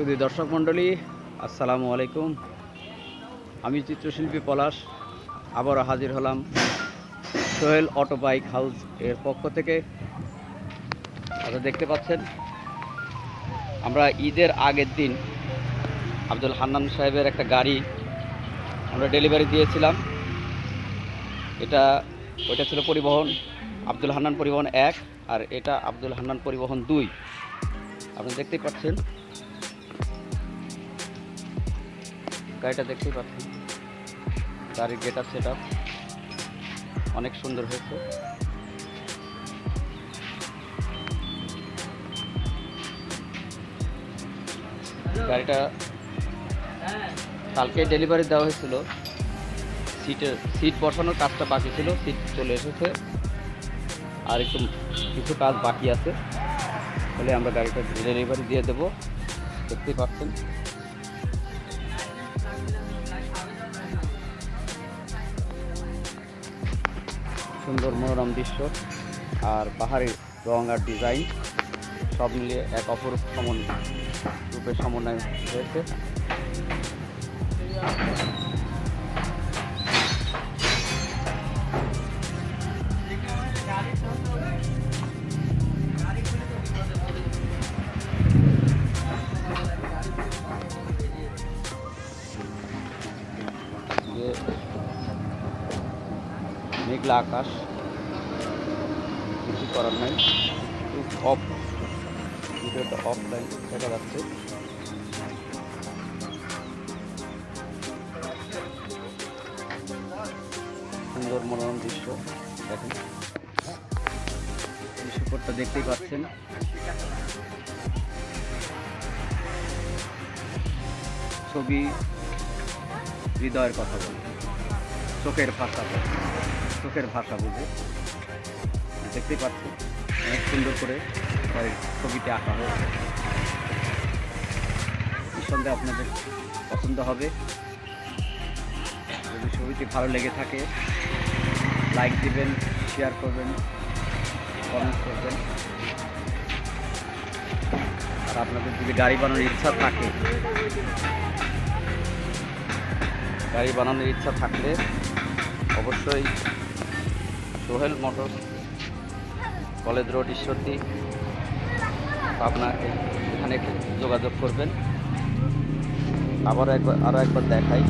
সুধী দর্শক মণ্ডলী, আসসালামু আলাইকুম। আমি চিত্রশিল্পী পলাশ, আবারও হাজির হলাম সোহেল অটো বাইক হাউস এর পক্ষ থেকে। আপনারা দেখতে পাচ্ছেন, আমরা ঈদের আগের দিন আব্দুল হান্নান সাহেবের একটা গাড়ি আমরা ডেলিভারি দিয়েছিলাম। এটা, ওইটা ছিল পরিবহন, আব্দুল হান্নান পরিবহন এক আর এটা আব্দুল হান্নান পরিবহন দুই। আপনি দেখতেই পাচ্ছেন গাড়িটা দেখতেই পাচ্ছেন। গাড়ির গেট আপ সেট অনেক সুন্দর হয়েছে। গাড়িটা কালকে ডেলিভারি দেওয়া হয়েছিল। সিটের সিট বসানোর কাজটা বাকি ছিল সিট চলে এসেছে। আর একটু, কিছু কাজ বাকি আছে। হলে আমরা গাড়িটা ডেলিভারি দিয়ে দেবো। দেখতেই পাচ্ছেন। সুন্দর মনোরম দৃশ্য আর পাহাড়ের রং আর ডিজাইন সব মিলিয়ে এক অপরূপ সমন্বয় রূপে সমন্বয় হয়েছে। মেঘলা আকাশ। কিছু করার নাই। অফ ভিডিওটা অফলাইন দেখা যাচ্ছে। সুন্দর মনোরম দৃশ্য। দেখেন। দৃশ্যপটটা দেখতেই পাচ্ছেন। ছবি হৃদয়ের কথা বলে চোখের ভাষা চোখের ভাষা বুঝে। দেখতেই পাচ্ছি, অনেক সুন্দর করে ছবিতে আঁকা হয়েছে। নিঃসন্দেহে আপনাদের পছন্দ হবে। যদি ছবিটি ভালো লেগে থাকে লাইক দিবেন শেয়ার করবেন কমেন্ট করবেন। আর আপনাদের যদি গাড়ি বানানোর ইচ্ছা থাকে, গাড়ি বানানোর ইচ্ছা থাকলে অবশ্যই Sohel motors, college road Ishwardi. এ- এখানে যোগাযোগ করবেন। আবার একবার আরও একবার দেখাই।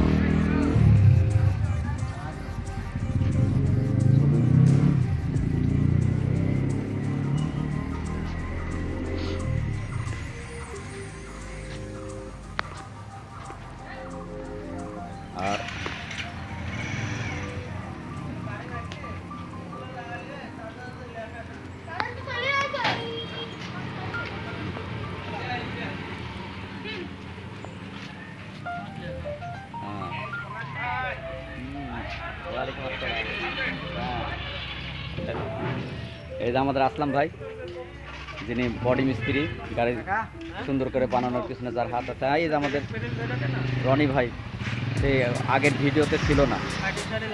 আর এই যে আমাদের আসলাম ভাই, যিনি বডি মিস্ত্রি, গাড়ি সুন্দর করে বানানোর পিছনে যার হাত আছে। এই যে আমাদের রনি ভাই, সে আগের ভিডিওতে ছিল না।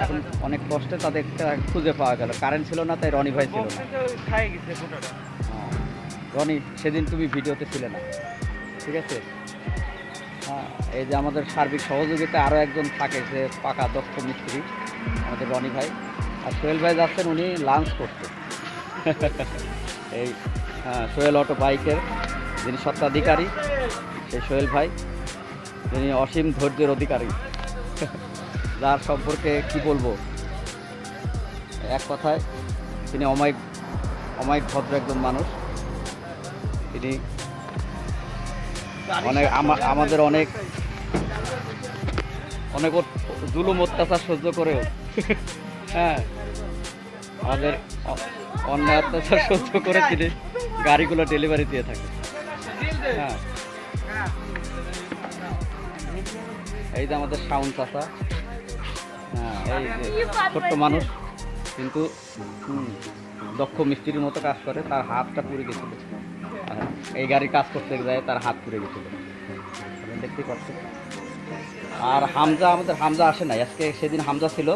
এখন অনেক কষ্টে তাদের খুঁজে পাওয়া গেল। কারেন্ট ছিল না, তাই রনি ভাই ছিল হ্যাঁ। রনি, সেদিন তুমি ভিডিওতে ছিলে না। ঠিক আছে? হ্যাঁ এই যে আমাদের সার্বিক সহযোগিতা আরও একজন থাকে যে পাকা দক্ষ মিস্ত্রি, আমাদের রনি ভাই। আর সোহেল ভাই যাচ্ছেন, উনি লাঞ্চ করতে। এই হ্যাঁ সোহেল অটো বাইকের, যিনি স্বত্বাধিকারী, সেই সোহেল ভাই, যিনি অসীম ধৈর্যের অধিকারী। যার সম্পর্কে কি বলব? এক কথায়, তিনি অমায়িক অমায়িক ভদ্র একজন মানুষ। তিনি অনেক আমা- আমাদের অনেক অনেক জুলুম অত্যাচার সহ্য করেও হ্যাঁ আমাদের অন্যায় অত্যাচার সহ্য করে তিনি গাড়িগুলো ডেলিভারি দিয়ে থাকে। হ্যাঁ। এই যে আমাদের সাউন্ড চাষা হ্যাঁ এই যে ছোট্ট মানুষ, কিন্তু দক্ষ মিস্ত্রির মতো কাজ করে, তার হাতটা পুড়ে গেছিল। এই গাড়ি কাজ করতে যায়, তার হাত পুড়ে গেছিল। আপনি দেখতেই পাচ্ছেন? আর হামজা, আমাদের হামজা আসে নাই। আজকে সেদিন হামজা ছিল,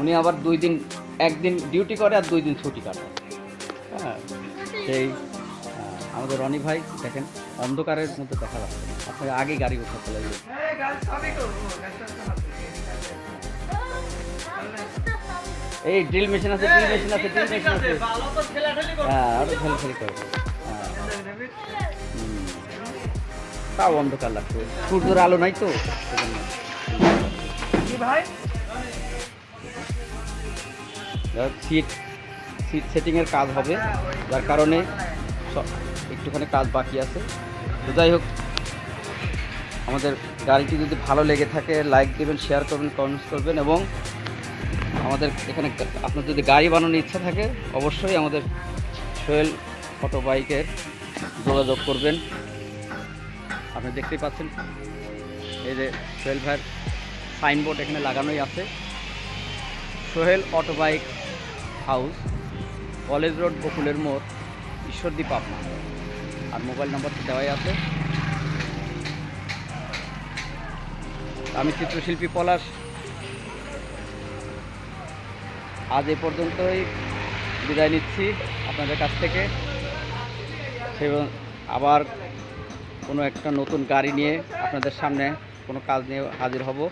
উনি আবার দুই দিন একদিন ডিউটি করে আর দুই দিন ছুটি কাটে হ্যাঁ সেই আমাদের রনি ভাই দেখেন অন্ধকারের মধ্যে দেখা যাচ্ছে। আপনাকে আগে গাড়ি উঠাতে লাগবে এই ড্রিল মেশিন আছে ড্রিল মেশিন আছে ড্রিল মেশিন আছে। হ্যাঁ আরও খেলে খেলে করবে হ্যাঁ। তাও অন্ধকার লাগছে। সূর্যের আলো নাই তো। যাই হোক, সিট সিট সেটিংয়ের কাজ হবে, যার কারণে একটুখানি কাজ বাকি আছে। তো যাই হোক, আমাদের গাড়িটি যদি ভালো লেগে থাকে লাইক দেবেন শেয়ার করবেন কমেন্টস করবেন এবং আমাদের এখানে আপনার যদি গাড়ি বানানোর ইচ্ছা থাকে, অবশ্যই আমাদের সোহেল অটো বাইকের যোগাযোগ করবেন। আপনি দেখতেই পাচ্ছেন, এই যে সোহেল ভাইয়ের সাইনবোর্ড এখানে লাগানোই আছে। Sohel auto bike house, college road, বকুলের মোড়, ঈশ্বরদী, পাবনা। আর মোবাইল নাম্বার তো দেওয়াই আছে। আমি চিত্রশিল্পী পলাশ। আজ এ পর্যন্তই বিদায় নিচ্ছি আপনাদের কাছ থেকে। সে আবার কোনো একটা নতুন গাড়ি নিয়ে আপনাদের সামনে কোনো কাজ নিয়ে হাজির হব।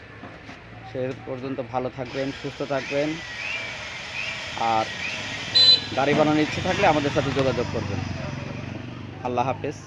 সে পর্যন্ত ভালো থাকবেন, সুস্থ থাকবেন। আর গাড়ি বানানোর ইচ্ছে থাকলে আমাদের সাথে যোগাযোগ করবেন। আল্লাহ হাফেজ।